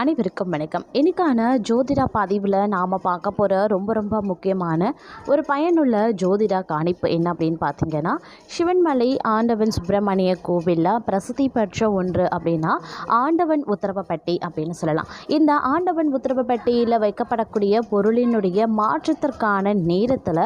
அனைவருக்கும் வணக்கம். இன்னைக்கான ஜோதிடா பதிவில் நாம் பார்க்க போகிற ரொம்ப ரொம்ப முக்கியமான ஒரு பயனுள்ள ஜோதிடா காணிப்பு என்ன அப்படின்னு பார்த்தீங்கன்னா சிவன்மலை ஆண்டவன் சுப்பிரமணிய கோவிலில் பிரசித்தி பெற்ற ஒன்று அப்படின்னா ஆண்டவன் உத்தரவப்பட்டி அப்படின்னு சொல்லலாம். இந்த ஆண்டவன் உத்தரவப்பட்டியில் வைக்கப்படக்கூடிய பொருளினுடைய மாற்றத்திற்கான நேரத்தில்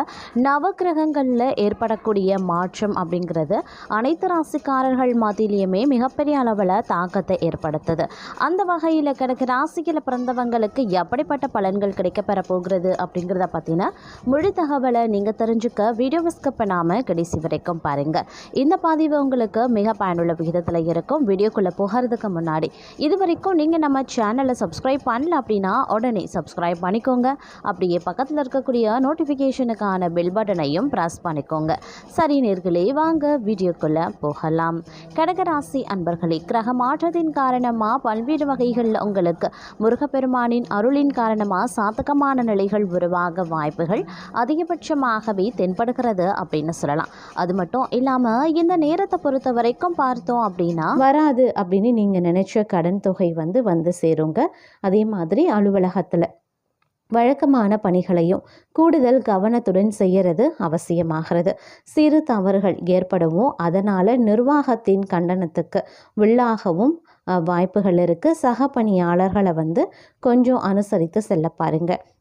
நவக்கிரகங்களில் ஏற்படக்கூடிய மாற்றம் அப்படிங்கிறது அனைத்து ராசிக்காரர்கள் மத்தியிலையுமே மிகப்பெரிய அளவில் தாக்கத்தை ஏற்படுத்துது. அந்த வகையில் கிடக்கு ராசியில் பிறந்தவங்களுக்கு எப்படிப்பட்ட பலன்கள் கிடைக்கப்பெற போகிறது அப்படிங்கிறத பற்றின முழு தகவலை நீங்கள் தெரிஞ்சுக்க வீடியோவை ஸ்கிப் பண்ணாமல் கடைசி வரைக்கும் பாருங்கள் இந்த பதிவு உங்களுக்கு மிக பயனுள்ள விகிதத்தில் இருக்கும். வீடியோக்குள்ளே போகிறதுக்கு முன்னாடி இது வரைக்கும் நீங்கள் நம்ம சேனலை சப்ஸ்கிரைப் பண்ணல அப்படின்னா உடனே சப்ஸ்கிரைப் பண்ணிக்கோங்க. அப்படியே பக்கத்தில் இருக்கக்கூடிய நோட்டிஃபிகேஷனுக்கான பெல் பட்டனையும் ப்ரெஸ் பண்ணிக்கோங்க. சரி நேர்களே வாங்க வீடியோக்குள்ளே போகலாம். கடகராசி அன்பர்களே கிரக மாற்றத்தின் காரணமாக பல்வேறு வகைகளில் உங்களுக்கு முருகப்பெருமானின் அருளின் காரணமாக சாதகமான நிலைகள் உருவாக வாய்ப்புகள் அதிகபட்சமாகவே தென்படுகிறது அப்படின்னு சொல்லலாம். அது மட்டும் இல்லாமல் இந்த நேரத்தை பொறுத்த வரைக்கும் பார்த்தோம் அப்படின்னா வராது அப்படின்னு நீங்கள் நினச்ச கடன் தொகை வந்து வந்து சேருங்க. அதே மாதிரி அலுவலகத்தில் வழக்கமான பணிகளையும் கூடுதல் கவனத்துடன் செய்யறது அவசியமாகிறது. சிறு தவறுகள் ஏற்படவும் அதனால் நிர்வாகத்தின் கண்டனத்துக்கு உள்ளாகவும் வாய்ப்புகள் இருக்குது சக பணியாளர்களை வந்து கொஞ்சம் அனுசரித்து செல்ல பாருங்கள்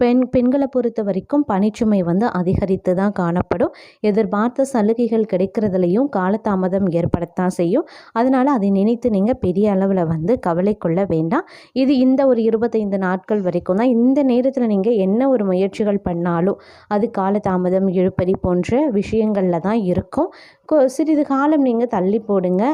பெண் பெண்களை பொறுத்த வரைக்கும் பணிச்சுமை வந்து அதிகரித்து தான் காணப்படும். எதிர்பார்த்த சலுகைகள் கிடைக்கிறதுலையும் காலதாமதம் ஏற்படத்தான் செய்யும். அதனால் அதை நினைத்து நீங்கள் பெரிய அளவில் வந்து கவலை கொள்ள வேண்டாம். இது இந்த ஒரு இருபத்தைந்து நாட்கள் வரைக்கும் தான் இந்த நேரத்தில் நீங்கள் என்ன ஒரு முயற்சிகள் பண்ணாலும் அது காலதாமதம் இழுப்பறி போன்ற விஷயங்களில் தான் இருக்கும். கொ- சிறிது காலம் நீங்கள் தள்ளி போடுங்க.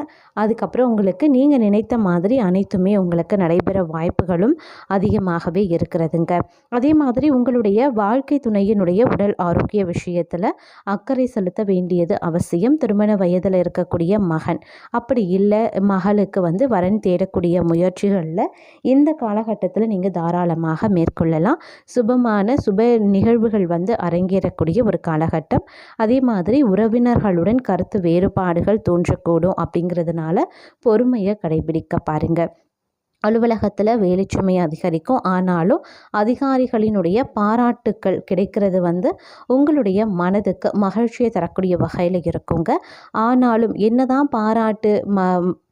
அதுக்கப்புறம் உங்களுக்கு நீங்கள் நினைத்த மாதிரி அனைத்துமே உங்களுக்கு நடைபெற வாய்ப்புகளும் அதிகமாகவே இருக்கிறதுங்க. அதே மாதிரி உங்களுடைய வாழ்க்கை துணையினுடைய உடல் ஆரோக்கிய விஷயத்தில் அக்கறை செலுத்த வேண்டியது அவசியம். திருமண வயதில் இருக்கக்கூடிய மகன். அப்படி இல்லை மகளுக்கு வந்து வரன் தேடக்கூடிய முயற்சிகளில் இந்த காலகட்டத்தில் நீங்கள் தாராளமாக மேற்கொள்ளலாம். சுபமான சுப நிகழ்வுகள் வந்து அரங்கேறக்கூடிய ஒரு காலகட்டம். அதே மாதிரி உறவினர்களுடன் கருத்து வேறுபாடுகள் தோன்றக்கூடும் அப்படிங்கிறதுனால பொறுமையை கடைபிடிக்க பாருங்கள் அலுவலகத்தில் வேலைச்சுமை அதிகரிக்கும். ஆனாலும் அதிகாரிகளினுடைய பாராட்டுக்கள் கிடைக்கிறது வந்து உங்களுடைய மனதுக்கு மகிழ்ச்சியை தரக்கூடிய வகையில் இருக்குங்க. ஆனாலும் என்னதான் பாராட்டு ம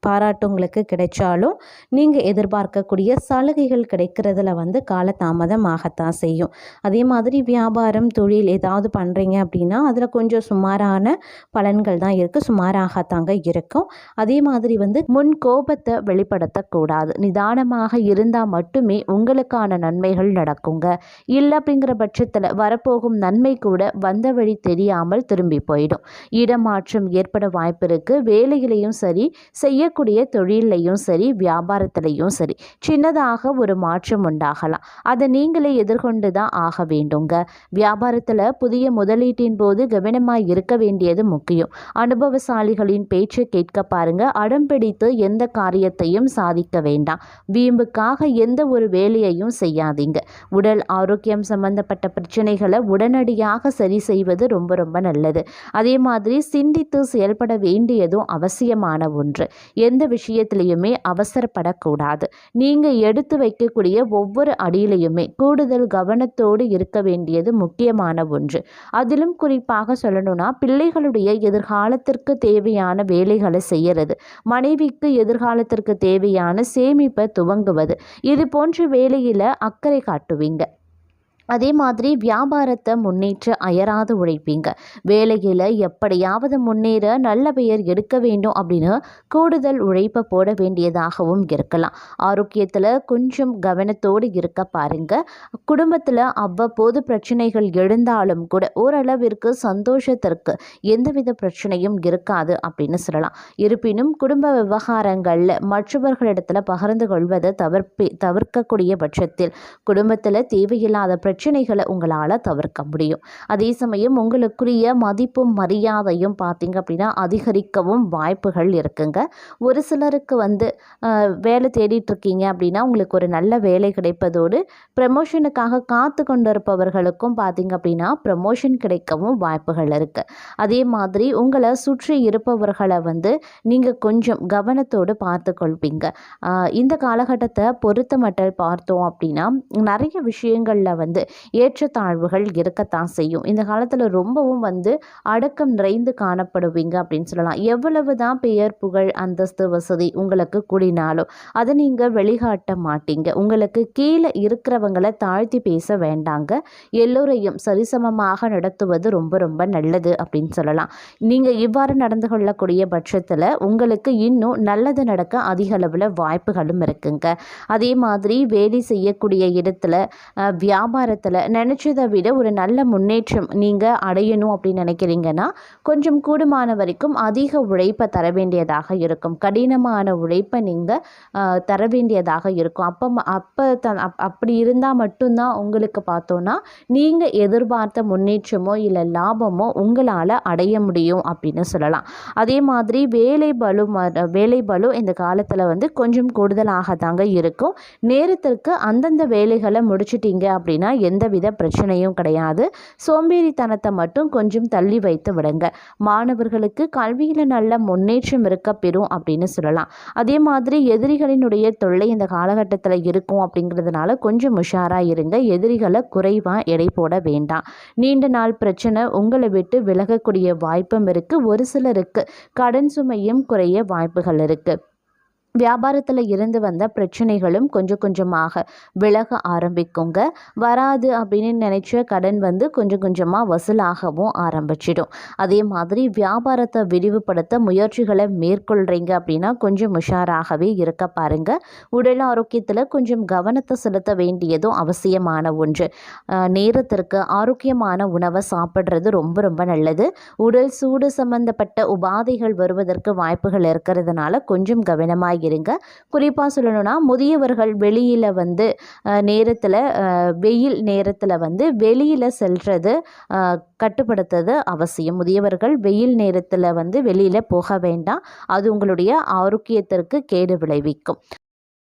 பாராட்டு உங்களுக்கு கிடைச்சாலும் நீங்கள் எதிர்பார்க்கக்கூடிய சலுகைகள் கிடைக்கிறதுல வந்து காலதாமதம் ஆகத்தான் செய்யும். அதே மாதிரி வியாபாரம் தொழில் ஏதாவது பண்ணுறீங்க அப்படின்னா அதில் கொஞ்சம் சுமாரான பலன்கள் தான் இருக்குது சுமாராகத்தாங்க இருக்கும். அதே மாதிரி வந்து முன் கோபத்தை வெளிப்படுத்தக்கூடாது. நிதா நிதானமாக இருந்தால் மட்டுமே உங்களுக்கான நன்மைகள் நடக்குங்க. இல்லை அப்படிங்கிற பட்சத்தில் வரப்போகும் நன்மை கூட வந்த வழி தெரியாமல் திரும்பி போயிடும். இடமாற்றம் ஏற்பட வாய்ப்பு இருக்குது வேலையிலையும் சரி செய்யக்கூடிய தொழிலையும் சரி வியாபாரத்திலையும் சரி சின்னதாக ஒரு மாற்றம் உண்டாகலாம். அதை நீங்களே எதிர்கொண்டு தான் ஆக வேண்டுங்க. வியாபாரத்தில் புதிய முதலீட்டின் போது கவனமாக இருக்க வேண்டியது முக்கியம். அனுபவசாலிகளின் பேச்சை கேட்க பாருங்க. அடம்பிடித்து எந்த காரியத்தையும் சாதிக்க வேண்டாம். வீம்புக்காக எந்த ஒரு வேலையையும் செய்யாதீங்க. உடல் ஆரோக்கியம் சம்பந்தப்பட்ட பிரச்சனைகளை உடனடியாக சரி செய்வது ரொம்ப ரொம்ப நல்லது. அதே மாதிரி சிந்தித்து செயல்பட வேண்டியதும் அவசியமான ஒன்று. எந்த விஷயத்திலையுமே அவசரப்படக்கூடாது. நீங்கள் எடுத்து வைக்கக்கூடிய ஒவ்வொரு அடியிலையுமே கூடுதல் கவனத்தோடு இருக்க வேண்டியது முக்கியமான ஒன்று. அதிலும் குறிப்பாக சொல்லணும்னா பிள்ளைகளுடைய எதிர்காலத்திற்கு தேவையான வேலைகளை செய்யறது மனைவிக்கு எதிர்காலத்திற்கு தேவையான சேமிப்பு துவங்குவது. இது போன்ற வேலையில் அக்கறை காட்டுவீங்க. அதே மாதிரி வியாபாரத்தை முன்னேற்ற அயராது உழைப்பீங்க. வேலையில் எப்படியாவது முன்னேற நல்ல பெயர் எடுக்க வேண்டும் அப்படின்னு கூடுதல் உழைப்பை போட வேண்டியதாகவும் இருக்கலாம். ஆரோக்கியத்தில் கொஞ்சம் கவனத்தோடு இருக்க பாருங்க. குடும்பத்தில் அவ்வப்போது பிரச்சனைகள் எழுந்தாலும் கூட ஓரளவிற்கு சந்தோஷத்திற்கு எந்தவித பிரச்சனையும் இருக்காது அப்படின்னு சொல்லலாம். இருப்பினும் குடும்ப விவகாரங்களில் மற்றவர்களிடத்தில் பகிர்ந்து கொள்வதை தவிர்ப்பி தவிர்க்கக்கூடிய பட்சத்தில் குடும்பத்தில் தேவையில்லாத பிரச்சனைகளை உங்களால் தவிர்க்க முடியும். அதே சமயம் உங்களுக்குரிய மதிப்பும் மரியாதையும் பார்த்திங்க அப்படின்னா அதிகரிக்கவும் வாய்ப்புகள் இருக்குங்க. ஒரு சிலருக்கு வந்து வேலை தேடிட்டுருக்கீங்க அப்படின்னா உங்களுக்கு ஒரு நல்ல வேலை கிடைப்பதோடு ப்ரமோஷனுக்காக காத்து கொண்டிருப்பவர்களுக்கும் பார்த்தீங்க அப்படின்னா ப்ரமோஷன் கிடைக்கவும் வாய்ப்புகள் இருக்குது அதே மாதிரி உங்களை சுற்றி இருப்பவர்களை வந்து நீங்கள் கொஞ்சம் கவனத்தோடு பார்த்து கொள்வீங்க இந்த காலகட்டத்தை பொறுத்த மட்டும் பார்த்தோம் அப்படின்னா நிறைய விஷயங்களில் வந்து ஏற்றத்தாழ்வுகள் இருக்கத்தான் செய்யும். இந்த காலத்தில் ரொம்பவும் வந்து அடக்கம் நிறைந்து காணப்படுவீங்க அப்படின்னு சொல்லலாம். எவ்வளவு தான் பெயர் புகழ் அந்தஸ்து வசதி உங்களுக்கு கூடினாலும் அதை நீங்கள் வெளிகாட்ட மாட்டீங்க. உங்களுக்கு கீழே இருக்கிறவங்களை தாழ்த்தி பேச வேண்டாங்க. எல்லோரையும் சரிசமமாக நடத்துவது ரொம்ப ரொம்ப நல்லது அப்படின்னு சொல்லலாம். நீங்கள் இவ்வாறு நடந்து கொள்ளக்கூடிய பட்சத்தில் உங்களுக்கு இன்னும் நல்லது நடக்க அதிக அளவில் வாய்ப்புகளும் இருக்குங்க. அதே மாதிரி வேலை செய்யக்கூடிய இடத்துல வியாபார வியாபாரத்தில் நினச்சதை விட ஒரு நல்ல முன்னேற்றம் நீங்கள் அடையணும் அப்படின்னு நினைக்கிறீங்கன்னா கொஞ்சம் கூடுமான வரைக்கும் அதிக உழைப்பை தர வேண்டியதாக இருக்கும். கடினமான உழைப்பை நீங்கள் தர வேண்டியதாக இருக்கும். அப்போ ம- அப்போ த அப்படி இருந்தால் மட்டும்தான் உங்களுக்கு பார்த்தோன்னா நீங்கள் எதிர்பார்த்த முன்னேற்றமோ இல்லை லாபமோ உங்களால் அடைய முடியும் அப்படின்னு சொல்லலாம். அதே மாதிரி வேலை பலு ம- வேலை பலு இந்த காலத்தில் வந்து கொஞ்சம் கூடுதலாக தாங்க இருக்கும். நேரத்திற்கு அந்தந்த வேலைகளை முடிச்சிட்டீங்க அப்படின்னா எந்தவித பிரச்சனையும் கிடையாது. சோம்பேறித்தனத்தை மட்டும் கொஞ்சம் தள்ளி வைத்து விடுங்க. மாணவர்களுக்கு கல்வியில் நல்ல முன்னேற்றம் இருக்க பெறும் அப்படின்னு சொல்லலாம். அதே மாதிரி எதிரிகளினுடைய தொல்லை இந்த காலகட்டத்தில் இருக்கும் அப்படிங்கிறதுனால கொஞ்சம் உஷாராக இருங்க. எதிரிகளை குறைவாக எடை போட வேண்டாம். நீண்ட நாள் பிரச்சனை உங்களை விட்டு விலகக்கூடிய வாய்ப்பும் இருக்குது ஒரு சிலருக்கு கடன் சுமையும் குறைய வாய்ப்புகள் இருக்குது வியாபாரத்தில் இருந்து வந்த பிரச்சனைகளும் கொஞ்சம் கொஞ்சமாக விலக ஆரம்பிக்குங்க. வராது அப்படின்னு நினச்ச கடன் வந்து கொஞ்சம் கொஞ்சமாக வசூலாகவும் ஆரம்பிச்சிடும். அதே மாதிரி வியாபாரத்தை விரிவுபடுத்த முயற்சிகளை மேற்கொள்கிறீங்க அப்படின்னா கொஞ்சம் உஷாராகவே இருக்க பாருங்கள் உடல் ஆரோக்கியத்தில் கொஞ்சம் கவனத்தை செலுத்த வேண்டியதும் அவசியமான ஒன்று. நேரத்திற்கு ஆரோக்கியமான உணவை சாப்பிட்றது ரொம்ப ரொம்ப நல்லது. உடல் சூடு சம்பந்தப்பட்ட உபாதைகள் வருவதற்கு வாய்ப்புகள் இருக்கிறதுனால கொஞ்சம் கவனமாக இருங்க. குறிப்பாக சொல்லணும்னா முதியவர்கள் வெளியில் வந்து நேரத்தில் வெயில் நேரத்தில் வந்து வெளியில் செல்வது கட்டுப்படுத்துறது அவசியம். முதியவர்கள் வெயில் நேரத்தில் வந்து வெளியில் போக வேண்டாம். அது உங்களுடைய ஆரோக்கியத்திற்கு கேடு விளைவிக்கும்.